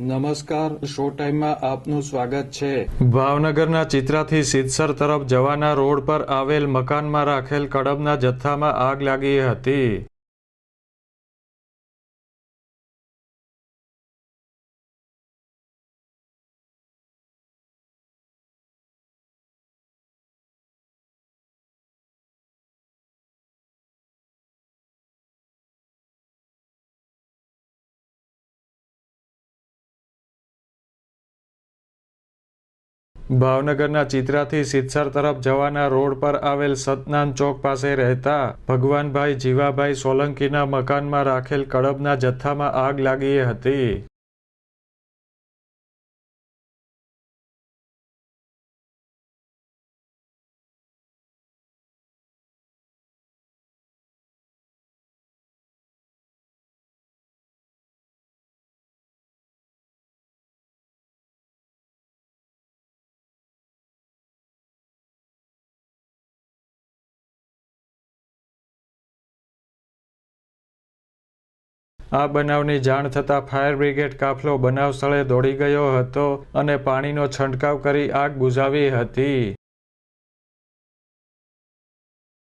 નમસ્કાર શો ટાઈમમાં આપનું સ્વાગત છે. ભાવનગરના ચિત્રાથી સિદ્ધસર તરફ જવાના રોડ પર આવેલ મકાનમાં રાખેલ કડબના જથ્થામાં આગ લાગી હતી. ભાવનગરના ચિત્રાથી સિદ્ધસર તરફ જવાના રોડ પર આવેલ સતનામ ચોક પાસે રહેતા ભગવાનભાઈ જીવાભાઈ સોલંકીના મકાનમાં રાખેલ કડબના જથ્થામાં આગ લાગી હતી. આ બનાવની જાણ થતાં ફાયર બ્રિગેડ કાફલો બનાવ સ્થળે દોડી ગયો હતો અને પાણીનો છંટકાવ કરી આગ બુઝાવી હતી.